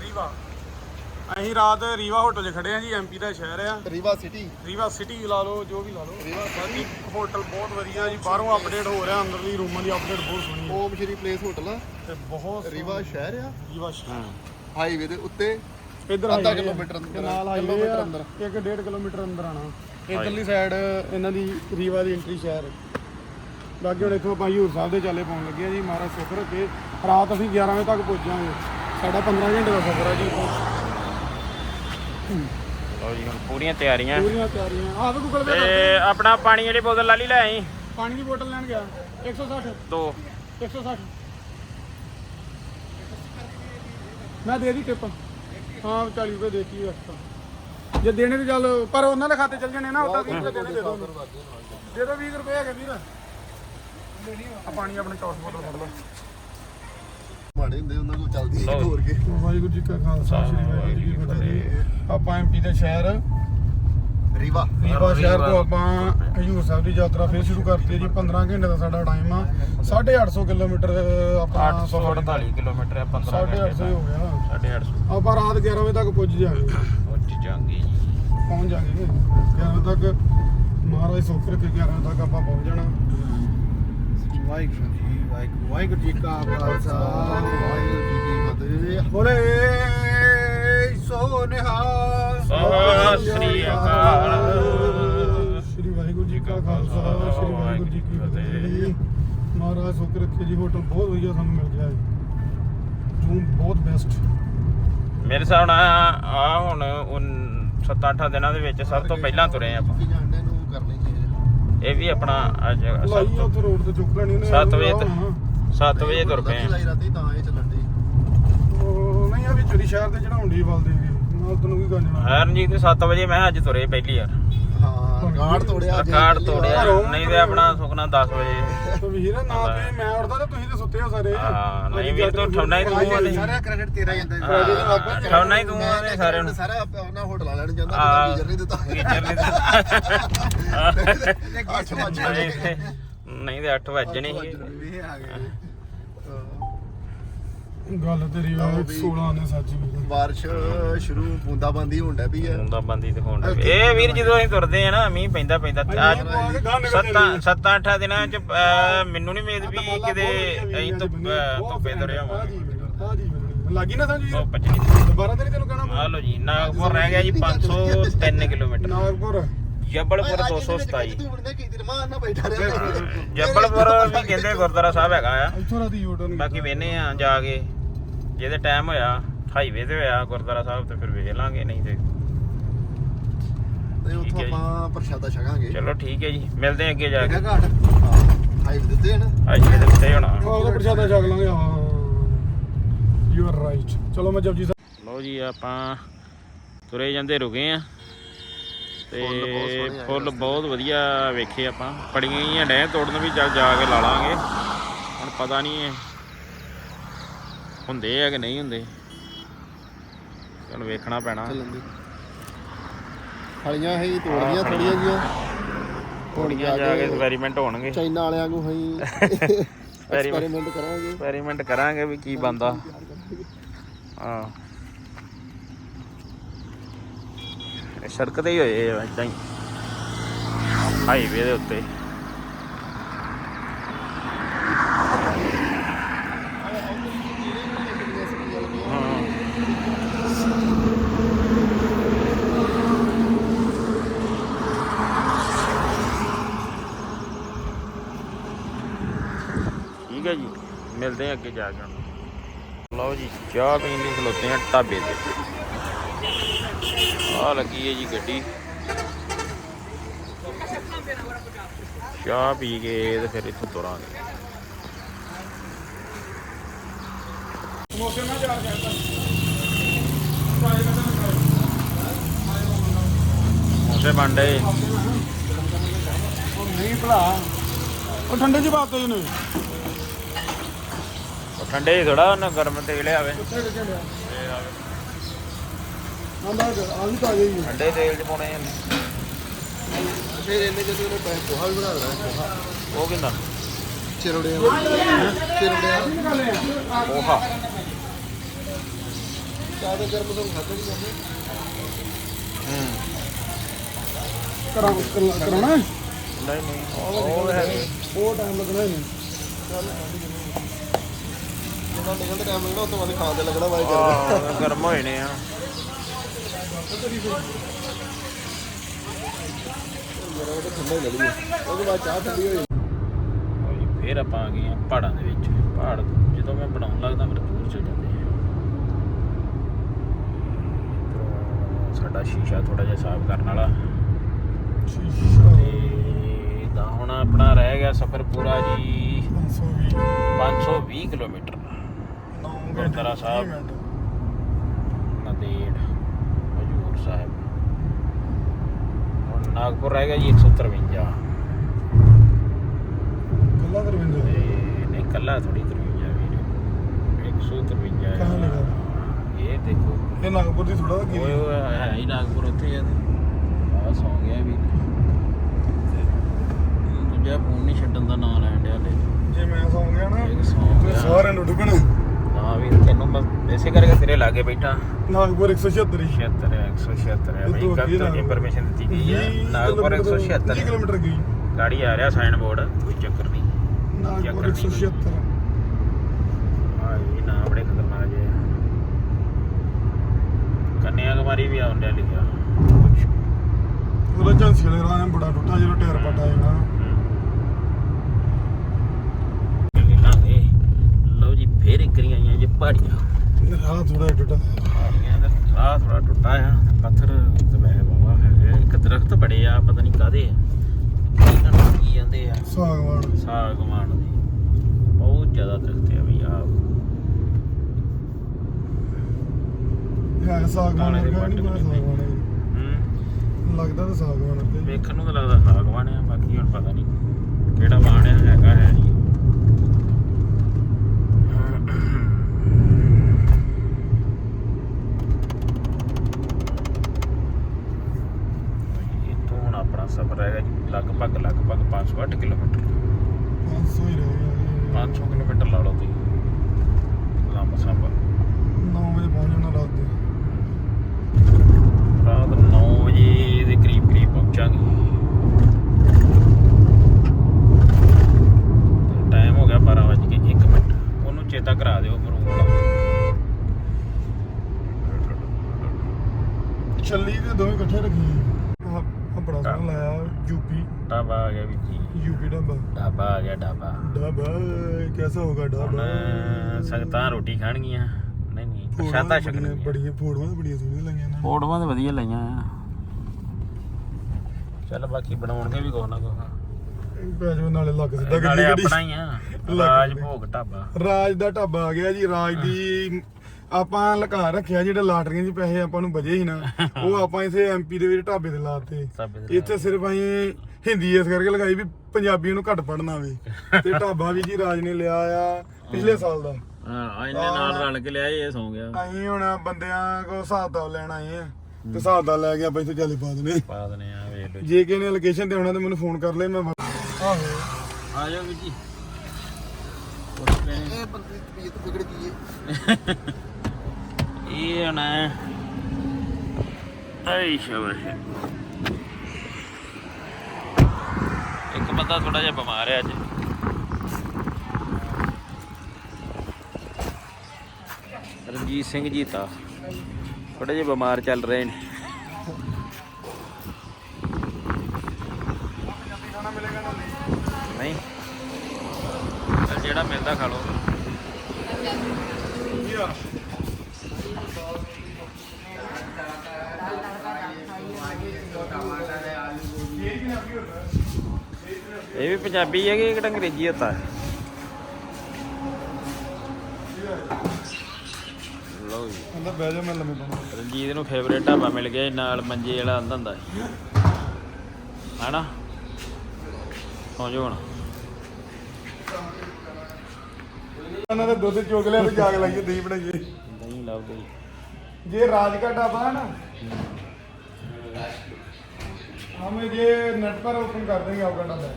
ਰੀਵਾ ਅਸੀਂ ਰਾਤ ਰੀਵਾ ਹੋਟਲ 'ਚ ਖੜੇ ਆ ਜੀ ਐਮਪੀ ਦਾ ਸ਼ਹਿਰ ਆ। ਰੀਵਾ ਸਿਟੀ। ਰੀਵਾ ਸਿਟੀ ਲਾ ਲਓ ਜੋ ਵੀ ਲਾ ਲਓ। ਰੀਵਾ ਬਾਕੀ ਹੋਟਲ ਬਹੁਤ ਵਧੀਆ ਜੀ ਬਾਹਰੋਂ ਅਪਡੇਟ ਹੋ ਰਿਹਾ ਅੰਦਰਲੀ ਰੂਮਾਂ ਦੀ ਅਪਡੇਟ ਬਹੁਤ ਸੋਹਣੀ ਹੈ ਓਮ ਸ਼੍ਰੀ ਪਲੇਸ ਹੋਟਲ ਆ। ਤੇ ਬਹੁਤ ਰੀਵਾ ਸ਼ਹਿਰ ਆ। ਰੀਵਾ ਸ਼ਹਿਰ। ਹਾਈਵੇ ਦੇ ਉੱਤੇ ਇਧਰ ਅੱਧਾ ਕਿਲੋਮੀਟਰ ਅੰਦਰ, ਨਾਲ ਹਾਈਵੇ ਕਿਲੋਮੀਟਰ ਆ ਅੰਦਰ। ਇੱਕ ਡੇਢ ਕਿਲੋਮੀਟਰ ਅੰਦਰ ਆਣਾ ਇਧਰਲੀ ਸਾਈਡ ਇਹਨਾਂ ਦੀ ਰੀਵਾ ਦੀ ਐਂਟਰੀ ਸ਼ਹਿਰ। ਬਾਕੀ ਹੁਣ ਇੱਥੋਂ ਆਪਾਂ ਹਜੂਰ ਸਾਹਿਬ ਦੇ ਚਾਲੇ ਪਾਉਣ ਲੱਗੇ ਆ ਜੀ ਮਹਾਰਾਜ ਸੁੱਖ ਰੱਖੇ ਰਾਤ ਅਸੀਂ 11 ਵਜੇ ਤੱਕ ਪਹੁੰਚਾਂਗੇ ਸਾਡਾ 15 ਘੰਟੇ ਦਾ ਸਫ਼ਰ ਆ ਜੀ ਲਓ ਜੀ ਹੁਣ ਪੂਰੀਆਂ ਤਿਆਰੀਆਂ। ਪੂਰੀਆਂ ਤਿਆਰੀਆਂ। ਆਹ ਗੂਗਲ ਪੇ ਤੇ ਆਪਣਾ ਪਾਣੀ ਵਾਲੀ ਬੋਤਲ ਲਾ ਲਈ ਲੈ ਆਈ। ਪਾਣੀ ਦੀ ਬੋਤਲ ਲੈਣ ਗਿਆ। 160 ਦੋ। 160 ਮੈਂ ਦੇ ਦੀ ਟਿਪ। ਹਾਂ 40 ਰੁਪਏ ਦੇਤੀ ਐਕਸਟਰਾ ਜੇ ਦੇਣੇ ਤੇ ਚੱਲ ਪਰ ਉਹਨਾਂ ਦੇ ਖਾਤੇ ਚੱਲ ਜਾਣੇ ਨਾ ਉਦਾਂ 20 ਰੁਪਏ ਦੇਣੇ ਦੇ ਦੋ ਦੇ ਦੋ 20 ਰੁਪਏ ਹੈਗੇ ਵੀਰ। ਆ ਪਾਣੀ ਆਪਣੇ ਚੌਸ ਬੋਤਲ ਫੜ ਲਓ ਮਾੜੇ ਹੁੰਦੇ ਉਹਨਾਂ ਕੋਲ ਚੱਲਦੀ ਹੈ ਹੋਰ ਕੇ। ਵਾਹਿਗੁਰੂ ਜੀ ਕਾ ਖਾਲਸਾ ਸ੍ਰੀ ਵਾਹਿਗੁਰੂ ਜੀ ਕੀ ਫਤਿਹ। ਆਪਾਂ ਐਮਪੀ ਦੇ ਸ਼ਹਿਰ ਰੀਵਾ। ਰੀਵਾ ਸ਼ਹਿਰ ਤੋਂ ਆਪਾਂ ਹਜੂਰ ਸਾਹਿਬ ਦੀ ਯਾਤਰਾ ਫੇਰ ਸ਼ੁਰੂ ਕਰਤੀ ਜੀ। 15 ਘੰਟੇ ਦਾ ਸਾਡਾ ਟਾਈਮ ਆ। 850 ਕਿਲੋਮੀਟਰ ਆਪਣਾ 848 ਕਿਲੋਮੀਟਰ ਆ 15 850 ਹੋ ਗਿਆ। 850 ਆਪਾਂ ਰਾਤ 11 ਵਜੇ ਤੱਕ ਪੁੱਜ ਜਾਵਾਂਗੇ ਪਹੁੰਚ ਜਾਾਂਗੇ ਜੀ। ਪਹੁੰਚ ਜਾਾਂਗੇ। 11 ਵਜੇ ਤੱਕ ਮਹਾਰਾਜ ਸੁੱਖ ਰੱਖੇ 11 ਵਜੇ ਤੱਕ ਆਪਾਂ ਪਹੁੰਚ ਜਾਣਾ। ਵਾਹਿਗੁਰੂ ਜੀ ਵਾਹਿਗੁਰੂ। ਵਾਹਿਗੁਰੂ ਜੀ ਕਾ ਖਾਲਸਾ ਵਾਹਿਗੁਰੂ ਜੀ ਕੀ ਫਤਿਹ। ਬੋਲੇ ਸੋ ਨਿਹਾਲ। ਸਤਿ ਸ੍ਰੀ ਅਕਾਲ। ਸ੍ਰੀ ਵਾਹਿਗੁਰੂ ਜੀ ਕਾ ਖਾਲਸਾ ਸ੍ਰੀ ਵਾਹਿਗੁਰੂ ਜੀ ਕੀ ਫਤਿਹ। ਮਹਾਰਾਜ ਸੁੱਖ ਰੱਖੇ ਜੀ। ਹੋਟਲ ਬਹੁਤ ਵਧੀਆ ਸਾਨੂੰ ਮਿਲ ਗਿਆ ਹੈ। ਰੂਮ ਬਹੁਤ ਬੈਸਟ ਮੇਰੇ ਹਿਸਾਬ ਨਾਲ ਆ ਹੁਣ 7-8 ਦਿਨਾਂ ਦੇ ਵਿੱਚ ਸਭ ਤੋਂ ਪਹਿਲਾਂ ਤੁਰੇ ਆਪਾਂ। ਇਹ ਵੀ ਆਪਣਾ ਅੱਜ ਲਾਈ ਉੱਥੇ ਰੋਡ ਤੇ ਚੁੱਕ ਲੈਣੀ ਨੇ 7 ਵਜੇ ਤੱਕ 7 ਵਜੇ ਤੁਰ ਪਏ ਆ। ਲਾਈ ਰਾਤੀ ਤਾਂ ਇਹ ਚੱਲਣ ਦੀ ਉਹ ਨਹੀਂ ਆ ਵੀ ਚੋਰੀ ਸ਼ਹਿਰ ਤੇ ਚੜਾਉਣ ਦੀ ਵੱਲ ਦੇ ਗਏ ਨਾਲ ਤੈਨੂੰ ਕੀ ਕਰਨਾ? ਹਰਨਜੀਤ ਦੇ 7 ਵਜੇ ਮੈਂ ਕਿਹਾ ਅੱਜ ਤੁਰੇ ਪਹਿਲੀ ਯਾਰ ਰਿਕਾਰਡ ਤੋੜਿਆ ਅੱਜ। ਕਾਰਡ ਪਹਿਲੀ ਤੋੜਿਆ। ਨਹੀਂ ਤੇ ਆਪਣਾ ਸੁਖਨਾ 10 ਵਜੇ। ਤਾਂ ਵੀਰ ਨਾ ਤੇ ਮੈਂ ਉੜਦਾ ਤੇ ਤੁਸੀਂ ਤੇ ਸੁੱਤੇ ਹੋ ਸਾਰੇ। ਹਾਂ, ਨਹੀਂ ਵੀਰ ਤੂੰ ਠੰਡਾ ਹੀ ਤੂੰ ਆ। ਸਾਰਾ ਕ੍ਰੈਡਿਟ ਤੇਰਾ ਹੀ ਜਾਂਦਾ। ਹਾਂ, ਠਾਉਣਾ ਹੀ ਤੂੰ ਆ ਤੇ ਸਾਰਿਆਂ ਨੂੰ। ਸਾਰਾ ਉਹਨਾਂ ਹੋਟਲ ਵਾਲਿਆਂ ਨੂੰ ਜਾਂਦਾ ਹਾਂ। ਨਹੀਂ ਦਿੱਤਾ। ਗੀਜ਼ਰ ਨਹੀਂ ਅੱਠ ਵਜੇ ਨਹੀਂ ਤੇ- ਨਹੀਂ ਤੇ 8 ਵਜੇ ਨਹੀਂ ਇਹ ਆ ਗਏ। ਗੱਲ ਤੇਰੀ ਵੀ। 16 ਨੇ ਸੱਚ ਬਾਰਿਸ਼ ਸ਼ੁਰੂ ਬੂੰਦਾਬਾਂਦੀ ਹੋਣ ਡੈ ਪਈ ਹੈ ਹੁੰਦਾ ਬੰਦੀ ਤੇ ਹੋਣ ਲੱਗੀ। ਇਹ ਵੀਰ ਜਦੋਂ ਅਸੀਂ ਤੁਰਦੇ ਆ ਨਾ ਮੀਂਹ ਪੈਂਦਾ ਪੈਂਦਾ ਅੱਜ ਸੱਤਾਂ ਸੱਤਾਂ ਅੱਠਾਂ ਦਿਨਾਂ ਚ ਅਹ, ਮੈਨੂੰ ਨਹੀਂ ਉਮੀਦ ਵੀ ਕਿਤੇ ਅਸੀਂ ਧੁੱਪ ਅਹ, ਧੁੱਪੇ ਤੁਰੇ ਹੋਵਾਂਗੇ। ਲੱਗੀ ਨਾ ਸਮਝ? ਧੁੱਪ ਚ ਨਹੀਂ। ਦੁਬਾਰਾ ਤੇਰੀ ਤੈਨੂੰ ਕਹਿਣਾ ਆ ਲੋ ਜੀ ਨਾਗਪੁਰ ਰਹਿ ਗਿਆ ਜੀ 503 ਕਿਲੋਮੀਟਰ। ਨਾਗਪੁਰ। ਜੱਬਲਪੁਰ 227 ਤੂੰ ਬੰਦੇ ਕੀ ਬੈਠਾ ਰਿਹਾ। ਜੱਬਲਪੁਰ ਵੀ ਕਹਿੰਦੇ ਗੁਰਦੁਆਰਾ ਸਾਹਿਬ ਹੈਗਾ ਆ। ਇੱਥੋਂ ਰਾਤੀ ਯੂਟਰਨ ਬਾਕੀ ਵੇਨੇ ਆ ਜਾ ਕੇ। ਜਿਹਦੇ ਟਾਈਮ ਹੋਇਆ ਹਾਈਵੇ ਤੇ ਹੋਇਆ ਗੁਰਦੁਆਰਾ ਸਾਹਿਬ ਤੇ ਫਿਰ ਵੇਖ ਲਾਂਗੇ ਨਹੀਂ ਤੇ ਤੇ ਠੀਕ ਉੱਥੋਂ ਹੈ ਜੀ। ਆਪਾਂ ਪ੍ਰਸ਼ਾਦਾ ਛਕਾਂਗੇ। ਚਲੋ ਠੀਕ ਹੈ ਜੀ ਮਿਲਦੇ ਆ ਅੱਗੇ ਜਾ ਕੇ। ਘਾਟ। ਹਾਈਵੇ ਦਿੱਤੇ ਹਨ ਹਾਈਵੇ ਦੇ ਉੱਤੇ ਹੋਣਾ। ਉਹਦਾ ਪ੍ਰਸ਼ਾਦਾ ਛਕ ਲਾਂਗੇ ਹਾਂ। ਯੂ ਆਰ ਰਾਈਟ ਚਲੋ ਮੈਂ ਜਪਜੀ ਸਾਹਿਬ ਲਓ ਜੀ ਆਪਾਂ ਤੁਰੇ ਜਾਂਦੇ ਰੁਕੇ ਆ ਤੇ ਫੁੱਲ ਬਹੁਤ ਵਧੀਆ ਵੇਖੇ ਆਪਾਂ। ਪੜੀਆਂ ਹੀ ਡੈ ਤੋੜਨ ਵੀ ਚੱਲ ਜਾ ਕੇ ਲਾ ਲਾਂਗੇ। ਹੁਣ ਪਤਾ ਨਹੀਂ ਇਹ ਹੁੰਦੇ ਆ ਕਿ ਨਹੀਂ ਹੁੰਦੇ। ਚਲ ਵੇਖਣਾ ਪੈਣਾ। ਫਲੀਆਂ ਹੀ ਤੋੜੀਆਂ ਥੋੜੀਆਂ ਜੀਆਂ ਥੋੜੀਆਂ ਜਾ ਕੇ ਐਕਸਪੈਰੀਮੈਂਟ ਹੋਣਗੇ। ਚਾਈਨਾ ਵਾਲਿਆਂ ਨੂੰ ਹੀ ਐਕਸਪੈਰੀਮੈਂਟ ਕਰਾਂਗੇ। ਐਕਸਪੈਰੀਮੈਂਟ ਕਰਾਂਗੇ ਵੀ ਕੀ ਬੰਦਾ ਹਾਂ ਇਹ ਸੜਕ ਤੇ ਹੀ ਹੋਏ ਆ ਇਦਾਂ ਹੀ। ਹਾਈਵੇ ਦੇ ਉੱਤੇ। ਠੀਕ ਹੈ ਜੀ। ਮਿਲਦੇ ਆ ਅੱਗੇ ਜਾ ਕੇ। ਲਓ ਜੀ, ਚਾਹ ਪੀਣ ਲਈ ਖਲੋਤੇ ਆ ਢਾਬੇ ਤੇ। ਆ ਲੱਗੀ ਹੈ ਜੀ ਗੱਡੀ। ਚਾਹ ਪੀ ਕੇ ਤੇ ਫਿਰ ਇੱਥੋਂ ਤੁਰਾਂਗੇ। ਸਮੋਸੇ ਨਾਲ ਜਾ ਕੇ ਮੋਸੇ ਬੰਡੇ ਉਹ ਨਹੀਂ ਭਲਾ। ਉਹ ਠੰਡੇ ਜੀ ਬਾਤ ਹੋਈ ਨੇ। ਉਹ ਠੰਡੇ ਹੀ ਥੋੜਾ ਉਹਨਾਂ ਗਰਮ ਤੇਲ ਆਵੇ। ਆਂਦਾ ਆ ਵੀ ਤਾਂ ਆ ਗਈ ਠੰਡੇ ਤੇਲ ਚ ਪਾਉਣੇ ਆ। ਫਿਰ ਇਹਨੇ ਜਦੋਂ ਉਹਨੇ ਪੈ ਪੋਹਾ ਵੀ ਬਣਾ ਦੇਣਾ ਪੋਹਾ। ਉਹ ਕਿੰਨਾ? ਚਿਰੋੜਿਆਂ ਚਿਰੋੜਿਆਂ ਪੋਹਾ। ਚਾਹ ਦੇ ਗਰਮ ਤੋਂ ਖਾਦੇ ਨਹੀਂ ਜਾਂਦੇ। ਕਰਾਂ ਕਰਾਉਣਾ ਹੈ? ਨਹੀਂ ਨਹੀਂ। ਉਹ ਹੈ ਉਹ ਟਾਈਮ ਲੱਗਣਾ ਹੀ ਨਹੀਂ। ਜਦੋਂ ਨਿਕਲਦੇ ਟਾਈਮ ਲੱਗਣਾ ਉਸ ਤੋਂ ਬਾਅਦ ਖਾਣ ਤੇ ਲੱਗਣਾ ਵਾਈ ਕਰਦਾ ਆਹ, ਗਰਮ ਹੋਏ ਨੇ ਆ। ਲਓ ਜੀ, ਫੇਰ ਆਪਾਂ ਆ ਗਏ ਆ ਪਹਾੜਾਂ ਦੇ ਵਿੱਚ। ਪਹਾੜ ਜਦੋਂ ਮੈਂ ਬਣਾਉਣ ਲੱਗਦਾ ਮੇਰੇ ਦੂਰ ਚਲ ਜਾਂਦੇ ਆ। ਸਾਡਾ ਸ਼ੀਸ਼ਾ ਥੋੜਾ ਜਿਹਾ ਸਾਫ਼ ਕਰਨ ਵਾਲਾ। ਤੇ ਦਾ ਹੁਣ ਆਪਣਾ ਰਹਿ ਗਿਆ ਸਫ਼ਰ ਪੂਰਾ ਜੀ 520 ਕਿਲੋਮੀਟਰ। ਗੁਰਦੁਆਰਾ ਸਾਹਿਬ ਨੰਦੇੜ ਹਜੂਰ ਸਾਹਿਬ ਹੁਣ ਨਾਗਪੁਰ ਰਹਿ ਗਿਆ ਜੀ 153 ਕੱਲਾ ਦਰਵਿੰਦਰ ਤੇ ਨਹੀਂ ਕੱਲਾ ਥੋੜੀ 53 ਵੀਰ। 153 ਕਹਾਂ ਲਿਖਾ? ਇਹ ਦੇਖੋ। ਇਹ ਨਾਗਪੁਰ ਦੀ ਥੋੜਾ ਓਏ ਓਏ ਹੈ ਹੀ ਨਾਗਪੁਰ ਉੱਥੇ ਆ ਆ ਸੌ ਗਿਆ ਵੀ ਦੂਜਾ ਫੋਨ ਨਹੀਂ ਛੱਡਣ ਦਾ ਨਾਂ ਲੈਣ ਡਿਆ ਲੈ ਜੇ ਮੈਂ ਸੌਂ ਗਿਆ ਨਾ ਤੇ ਗਿਆ। ਸਾਰਿਆਂ ਨੂੰ ਨਾ ਵੀ ਤੈਨੂੰ ਮੈਂ ਇਸੇ ਕਰਕੇ ਤੇਰੇ ਲਾਗੇ ਬੈਠਾ। ਨਾਗਪੁਰ 176 ਹੀ। 76 176 ਹੈ ਬਈ ਇਹ ਤੋਂ ਇਨਫੋਰਮੇਸ਼ਨ ਦਿੱਤੀ ਗਈ ਹੈ। ਨਾਗਪੁਰ 20 176 ਕਿਲੋਮੀਟਰ ਗਈ। ਗਾੜੀ ਆ ਰਿਹਾ ਸਾਈਨ ਬੋਰਡ ਕੋਈ ਚੱਕਰ ਨਹੀਂ। ਨਾਗਪੁਰ 176 ਹਾਂ ਇਹ ਨਾ ਬੜੇ ਖਤਰਨਾਕ ਜੇ ਕੰਨਿਆ ਕੁਮਾਰੀ ਵੀ ਆਉਂਦਿਆ ਲਿਖਿਆ। ਉਹਦਾ ਝਾਂਸੀ ਵਾਲੇ ਰਾਹ ਬੜਾ ਟੁੱਟਾ ਜਦੋਂ ਟਾਇਰ ਪਟਾ ਜਾਣਾ ਲਾਂਗੇ ਫੇਰ ਇਕਰੀ ਆਈਆਂ ਜੇ ਪਹਾੜੀਆਂ। ਰਾਹ ਥੋੜਾ ਟੁੱਟਾ। ਪਹਾੜੀਆਂ ਦਾ ਰਾਹ ਥੋੜਾ ਟੁੱਟਾ ਆ ਪੱਥਰ ਤੇ ਵੈਸੇ ਬਾਵਾ ਹੈ। ਇੱਕ ਦਰਖਤ ਬੜੇ ਆ ਪਤਾ ਨਹੀਂ ਕਾਦੇ ਆ। ਇਹਨਾਂ ਨੂੰ ਕੀ ਜਾਂਦੇ ਆ। ਸਾਗਵਾਨ। ਸਾਗਵਾਨ ਦੇ। ਬਹੁਤ ਜ਼ਿਆਦਾ ਦਰਖਤ ਆ ਵੀ ਆ ਹੈ ਸਾਗਵਾਨ ਵਰਗਾ ਨਹੀਂ ਪਰ ਸਾਗਵਾਨ ਹੈ। ਹੂੰ। ਲੱਗਦਾ ਤਾਂ ਸਾਗਵਾਨ ਅੱਗੇ ਵੇਖਣ ਨੂੰ ਤਾਂ ਲੱਗਦਾ ਸਾਗਵਾਨ ਆ ਬਾਕੀ ਹੁਣ ਪਤਾ ਨਹੀਂ ਕਿਹੜਾ ਬਾਣ ਆ ਹੈਗਾ ਹੈ ਨਹੀਂ ਇੱਥੋਂ ਹੁਣ ਆਪਣਾ ਸਫ਼ਰ ਹੈਗਾ ਜੀ ਲਗਭਗ ਲਗਭਗ 508 ਕਿਲੋਮੀਟਰ 500 ਹੀ ਰਹਿ ਗਿਆ 500 ਕਿਲੋਮੀਟਰ ਲਾ ਲਓ ਤੁਸੀਂ ਲੰਬਾ ਸਫ਼ਰ 9 ਵਜੇ ਪਹੁੰਚ ਜਾਣਾ ਰਾਤ ਦੇ ਰਾਤ 9 ਵਜੇ ਦੇ ਕਰੀਬ ਕਰੀਬ ਪਹੁੰਚਾਂਗੇ ਟਾਈਮ ਹੋ ਗਿਆ 12 ਵਜੇ ਕੇ 1 ਮਿੰਟ ਉਹਨੂੰ ਚੇਤਾ ਕਰਾ ਦਿਓ ਫਿਰ ਉਹ ਵਾਲਾ ਛੱਲੀ ਤੇ ਦੋਵੇਂ ਇਕੱਠੇ ਰੱਖੀ ਆ ਬੜਾ ਸੋਹਣਾ ਲਾਇਆ ਯੂਪੀ ਢਾਬਾ ਆ ਗਿਆ ਵੀ ਜੀ। ਯੂਪੀ ਢਾਬਾ। ਢਾਬਾ ਆ ਗਿਆ ਢਾਬਾ। ਢਾਬਾ ਕੈਸਾ ਹੋਗਾ ਹੁਣ ਢਾਬਾ ਸੰਗਤਾਂ ਰੋਟੀ ਖਾਣਗੀਆਂ। ਨਹੀਂ ਨਹੀਂ ਪ੍ਰਸ਼ਾਦਾ ਛਕਣਗੀਆਂ। ਬੜੀਆਂ ਫੋਟੋਆਂ ਤਾਂ ਬੜੀਆਂ ਸੋਹਣੀਆਂ ਲਾਈਆਂ ਇਹਨਾਂ ਨੇ। ਫੋਟੋਆਂ ਤੇ ਵਧੀਆ ਲਈਆਂ ਆ। ਚੱਲ ਬਾਕੀ ਬਣਾਉਣਗੇ ਵੀ ਕੋਹ ਨਾ ਕੋਹ ਪੈਜੋ ਨਾਲੇ ਲੱਗ ਸਿੱਧਾ ਨਾਲੇ ਗੱਡੀ। ਆਪਣਾ ਹੀ ਆ। ਰਾਜ। ਭੋਗ ਢਾਬਾ। ਰਾਜ ਦਾ ਢਾਬਾ ਆ ਗਿਆ ਜੀ ਰਾਜ ਦੀ ਆਪਾਂ ਲੁਕਾ ਰੱਖਿਆ ਜਿਹੜੇ ਲਾਟਰੀਆਂ 'ਚ ਪੈਸੇ ਆਪਾਂ ਨੂੰ ਬਜੇ ਸੀ ਨਾ ਉਹ ਆਪਾਂ ਇਥੇ ਐਮਪੀ ਦੇ ਵਿੱਚ ਢਾਬੇ ਤੇ ਲਾਤੇ। ਢਾਬੇ ਇੱਥੇ ਸਿਰਫ ਅਸੀਂ ਹਿੰਦੀ ਇਸ ਕਰਕੇ ਲਗਾਈ ਵੀ ਪੰਜਾਬੀ ਨੂੰ ਘੱਟ ਪੜਨਾ ਆਵੇ ਤੇ ਢਾਬਾ ਵੀ ਜੀ ਰਾਜ ਨੇ ਲਿਆ ਆ ਪਿਛਲੇ ਸਾਲ ਦਾ। ਹਾਂ ਇਹਨੇ ਨਾਲ ਰਲ ਕੇ ਲਿਆ ਇਹ ਸੌਂ ਗਿਆ। ਅਸੀਂ ਹੁਣ ਬੰਦਿਆਂ ਕੋ ਹਿਸਾਬ ਦਾ ਲੈਣ ਆਏ ਆ। ਤੇ ਹਿਸਾਬ ਦਾ ਲੈ ਕੇ ਆਪਾਂ ਇੱਥੇ ਚੱਲੇ ਪਾ ਦਨੇ ਪਾ ਦਨੇ ਆ ਵੇਖ ਲਓ ਜੇ। ਕਿਸੇ ਨੇ ਲੋਕੇਸ਼ਨ ਤੇ ਆਉਣਾ ਤੇ ਮੈਨੂੰ ਫੋਨ ਕਰ ਲੈ ਮੈਂ ਆਹੋ। ਆ ਜਾਓ ਵੀ ਜੀ। ਇਹ ਬੰਦੇ ਦੀ ਤਬੀਅਤ ਵਿਗੜ ਗਈ ਹੈ ਇਹ ਹੁਣ ਆਈ ਸ਼ਾਬਾਸ਼। ਇੱਕ ਬੰਦਾ ਥੋੜਾ ਜਿਹਾ ਬਿਮਾਰ ਹੈ ਅੱਜ। ਰਣਜੀਤ ਸਿੰਘ ਜੀ ਤਾਂ ਥੋੜੇ ਜਿਹਾ ਬਿਮਾਰ ਚੱਲ ਰਹੇ ਨੇ। ਨਹੀਂ। ਜਿਹੜਾ ਮਿਲਦਾ ਖਾ ਲਓ। ਇਹ ਵੀ ਪੰਜਾਬੀ ਹੈ ਇੱਕ ਅੰਗਰੇਜ਼ੀ ਹੁੰਦਾ ਰਣਜੀਤ ਨੂੰ ਫੇਵਰੇਟ ਢਾਬਾ ਮਿਲ ਗਿਆ ਨਾਲ ਮੰਜੇ ਵਾਲਾ ਆਂਦਾ ਹੁੰਦਾ ਹੈ ਹਨਾ? ਸੌਂ ਜਾ ਹੁਣ। ਉਹਨਾਂ ਦਾ ਦੁੱਧ ਚੋਗ ਲਿਆ ਤੇ ਜਾਗ ਲਾਈਏ ਦਹੀਂ ਬਣਾਈਏ। ਦਹੀਂ ਲਾਓ ਦਹੀਂ ਜੇ ਰਾਜਕਾ ਢਾਬਾ ਹੈ। ਹਮੇ ਜੇ ਨੈਟ ਪਰ ਓਪਨ ਕਰ ਦੇਂਗੇ ਆਪਕਾ ਢਾਬਾ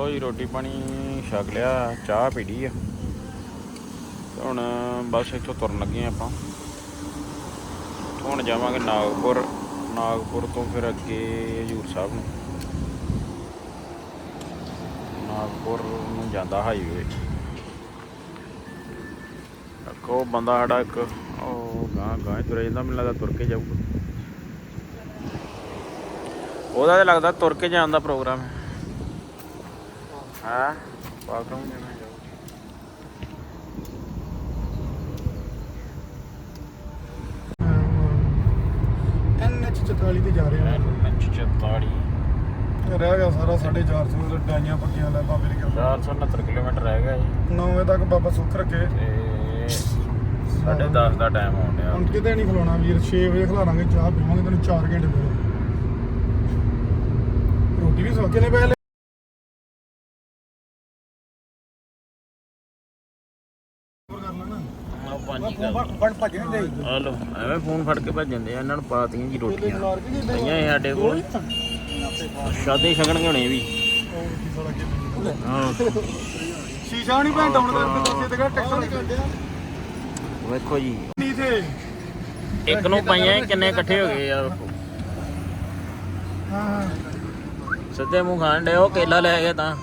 ਲੋ ਜੀ, ਰੋਟੀ ਪਾਣੀ ਛਕ ਲਿਆ, ਚਾਹ ਪੀ ਲਈ ਆ ਹੁਣ ਬਸ ਇੱਥੋਂ ਤੁਰਨ ਲੱਗੇ ਆ ਆਪਾਂ। ਹੁਣ ਜਾਵਾਂਗੇ ਨਾਗਪੁਰ ਨਾਗਪੁਰ ਤੋਂ ਫਿਰ ਅੱਗੇ ਹਜੂਰ ਸਾਹਿਬ ਨੂੰ। ਨਾਗਪੁਰ ਨੂੰ ਜਾਂਦਾ ਹਾਈਵੇ ਕੋ ਬੰਦਾ ਸਾਡਾ ਇੱਕ, ਉਹ ਗਾਂ ਗਾਂ ਤੁਰਿਆ ਜਾਂਦਾ, ਮੈਨੂੰ ਲੱਗਦਾ ਤੁਰ ਕੇ ਜਾਊਗਾ। ਉਹਦਾ ਤੇ ਲੱਗਦਾ ਤੁਰ ਕੇ ਜਾਣ ਦਾ ਪ੍ਰੋਗਰਾਮ ਹੈ। ਹਾਂ ਬਾਥਰੂਮ ਜਾਣਾ ਜਾਊ ਐਨਐਚ 44 ਤੇ ਜਾ ਰਹੇ। ਹਾਂ ਐਨਐਚ 44 ਰਹਿ ਗਿਆ ਸਾਰਾ 450 ਡਾਈਆਂ ਪੱਕੀਆਂ ਲੈ ਬਾਬੇ ਦੀ ਕਿਰਪਾ 469 ਕਿਲੋਮੀਟਰ ਰਹਿ ਗਿਆ ਜੀ। 9 ਵਜੇ ਤੱਕ ਬਾਬਾ ਸੁੱਖ ਰੱਖੇ। ਤੇ ਸਾਢੇ 10 ਦਾ ਟਾਈਮ ਆਉਣ ਡਿਆ। ਹੁਣ ਕਿਤੇ ਨਹੀਂ ਖਲੋਣਾ ਵੀਰ 6 ਵਜੇ ਖਲਾਰਾਂਗੇ ਚਾਹ ਪੀਵਾਂਗੇ ਤੈਨੂੰ 4 ਘੰਟੇ ਮਿਲੇ ਰੋਟੀ ਵੀ ਸੌਕੇ ਨੇ ਪਹਿਲੇ। ਫੜ ਭੱਜ ਨਹੀਂ ਗਈ ਆ ਲੋ ਐਵੇਂ ਫੋਨ ਫੜ ਕੇ ਭੱਜ ਜਾਂਦੇ ਆ ਇਹਨਾਂ ਨੂੰ ਪਾਤੀਆਂ ਜੀ ਰੋਟੀਆਂ। ਪਈਆਂ ਸੀ ਸਾਡੇ ਕੋਲ। ਸ਼ਾਦੇ ਛਕਣਗੇ ਹੁਣੇ ਵੀ। ਹਾਂ। ਸ਼ੀਸ਼ਾ ਨਹੀਂ ਭੈਣ ਡਾਉਣ ਦਾ ਤੇ ਤੇ ਟੈਕਸ ਨਹੀਂ ਕਰਦੇ। ਵੇਖੋ ਜੀ। ਨਹੀਂ ਇੱਕ ਨੂੰ ਪਾਈਆਂ ਕਿੰਨੇ ਇਕੱਠੇ ਹੋ ਗਏ ਹਾਂ ਹਾਂ। ਸਿੱਧੇ ਮੂੰਹ ਖਾਣ ਡੇ ਉਹ ਕੇਲਾ ਲੈ ਗਿਆ ਤਾਂ।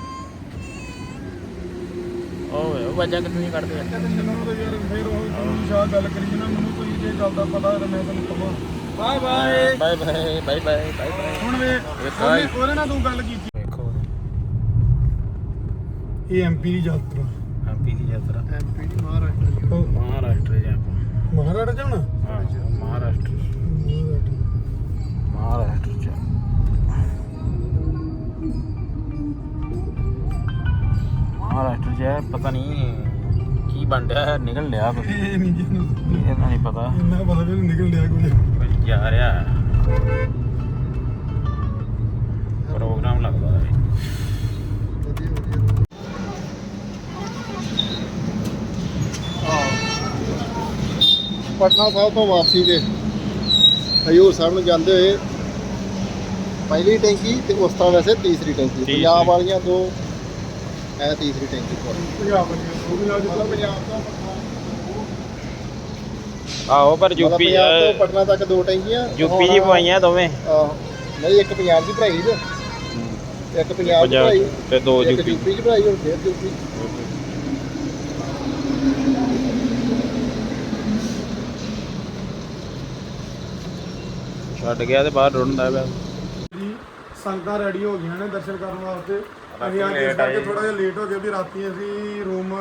ਯਾਤਰਾ। ਜਾਣਾ? ਮਹਾਰਾਸ਼ਟਰ ਚ ਮਹਾਰਾਸ਼ਟਰ ਚ ਹੈ, ਪਤਾ ਨਹੀਂ ਕੀ ਬਣ ਰਿਹਾ ਹੈ, ਨਿਕਲ ਲਿਆ ਕੁਝ ਇਹ ਨਹੀਂ ਜੀ ਇਹ ਤਾਂ ਨਹੀਂ ਪਤਾ। ਇੰਨਾ ਪਤਾ ਵੀ ਨਹੀਂ ਨਿਕਲ ਲਿਆ ਕੁਝ ਜਾ ਰਿਹਾ। ਪ੍ਰੋਗਰਾਮ ਲੱਗਦਾ ਹੈ। ਪਟਨਾ ਸਾਹਿਬ ਤੋਂ ਵਾਪਸੀ ਦੇ ਹਯੂਰ ਸਾਹਿਬ ਨੂੰ ਜਾਂਦੇ ਹੋਏ ਪਹਿਲੀ ਟੈਂਕੀ ਤੇ ਉਸ ਤੋਂ ਵੈਸੇ ਤੀਸਰੀ ਟੈਂਕੀ। ਪੰਜਾਬ ਵਾਲੀਆਂ ਦੋ ਇਹ ਤੀਸਰੀ ਟੈਂਕੀ ਕੋਲ ਪੰਜਾਬ ਪੰਜਾਬ ਤੋਂ ਪਟਨਾ ਆਹੋ ਪਰ ਯੂਪੀ ਪੰਜਾਬ ਤੋਂ ਪਟਨਾ ਤੱਕ ਦੋ ਟੈਂਕੀਆਂ ਯੂਪੀ ਜੀ ਪਵਾਈਆਂ ਦੋਵੇਂ। ਆਹੋ। ਨਹੀਂ ਇੱਕ ਪੰਜਾਬ ਦੀ ਭਰਾਈ ਤੇ ਇੱਕ ਪੰਜਾਬ ਦੀ ਭਰਾਈ ਤੇ ਦੋ ਇੱਕ ਯੂਪੀ। ਯੂਪੀ ਦੀ ਭਰਾਈ ਹੁਣ ਫੇਰ ਯੂਪੀ। ਛੱਡ ਗਿਆ ਤੇ ਬਾਹਰ ਰੁੜਦਾ ਪਿਆ। ਜੀ ਸੰਗਤਾਂ ਰੈਡੀ ਹੋ ਗਈਆਂ ਨੇ ਦਰਸ਼ਨ ਕਰਨ ਵਾਸਤੇ। ਅਸੀਂ ਅੱਜ ਇਸ ਕਰਕੇ। ਥੋੜਾ ਜਿਹਾ ਲੇਟ ਹੋ ਗਏ ਵੀ ਰਾਤੀ ਅਸੀਂ ਰੂਮ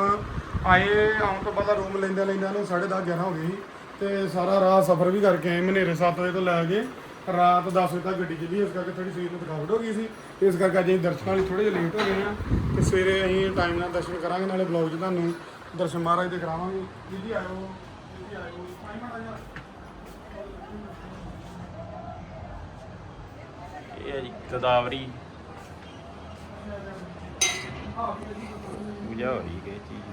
ਆਏ ਆਉਣ ਤੋਂ ਪਹਿਲਾਂ ਰੂਮ ਲੈਂਦੇ ਲੈਂਦਿਆਂ ਨੂੰ 10:30 11 ਹੋ ਗਈ ਤੇ ਸਾਰਾ ਰਾਹ ਸਫ਼ਰ ਵੀ ਕਰਕੇ ਆਏ ਮਨੇਰੇ 7 ਵਜੇ ਤੋਂ ਲੈ ਕੇ ਰਾਤ 10 ਵਜੇ ਤੱਕ ਗੱਡੀ ਚੱਲੀ ਇਸ ਕਰਕੇ ਥੋੜੀ ਸਰੀਰ ਨੂੰ ਥਕਾਵਟ ਹੋ ਗਈ ਸੀ। ਇਸ ਕਰਕੇ ਅੱਜ ਅਸੀਂ ਦਰਸ਼ਨਾਂ ਲਈ ਥੋੜੇ ਜਿਹਾ ਲੇਟ ਹੋ ਗਏ ਆ ਤੇ ਸਵੇਰੇ ਅਸੀਂ ਟਾਈਮ ਨਾਲ ਦਰਸ਼ਨ ਕਰਾਂਗੇ ਨਾਲੇ ਬਲੌਗ 'ਚ ਤੁਹਾਨੂੰ ਦਰਸ਼ਨ ਮਹਾਰਾਜ ਦੇ ਕਰਾਵਾਂਗੇ। ਦੀਦੀ ਆਇਓ ਦੀਦੀ ਆਇਓ। ਪਾਣੀ ਮਾੜਾ ਜਿਹਾ। ਇਹ ਹੈ ਜੀ ਗਦਾਵਰੀ। ਪੂਜਾ ਹੋ ਰਹੀ ਹੈ ਚੀਜ਼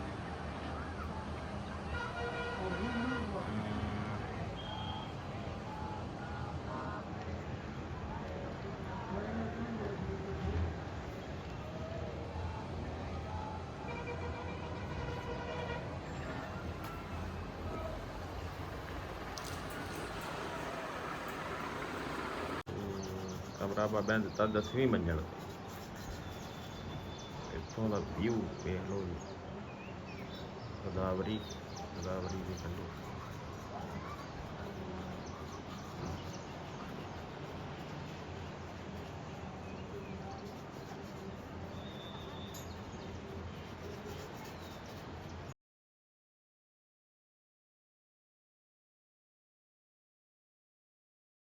ਕਮਰਾ ਬਾਬਿਆਂ ਨੇ ਦਿੱਤਾ 10ਵੀਂ ਮੰਜ਼ਲ ਤੇ ਇੱਥੋਂ ਦਾ ਵਿਊ ਵੇਖ ਲਓ ਜੀ। ਗੋਦਾਵਰੀ ਗੋਦਾਵਰੀ ਦੇ ਕੰਢੇ।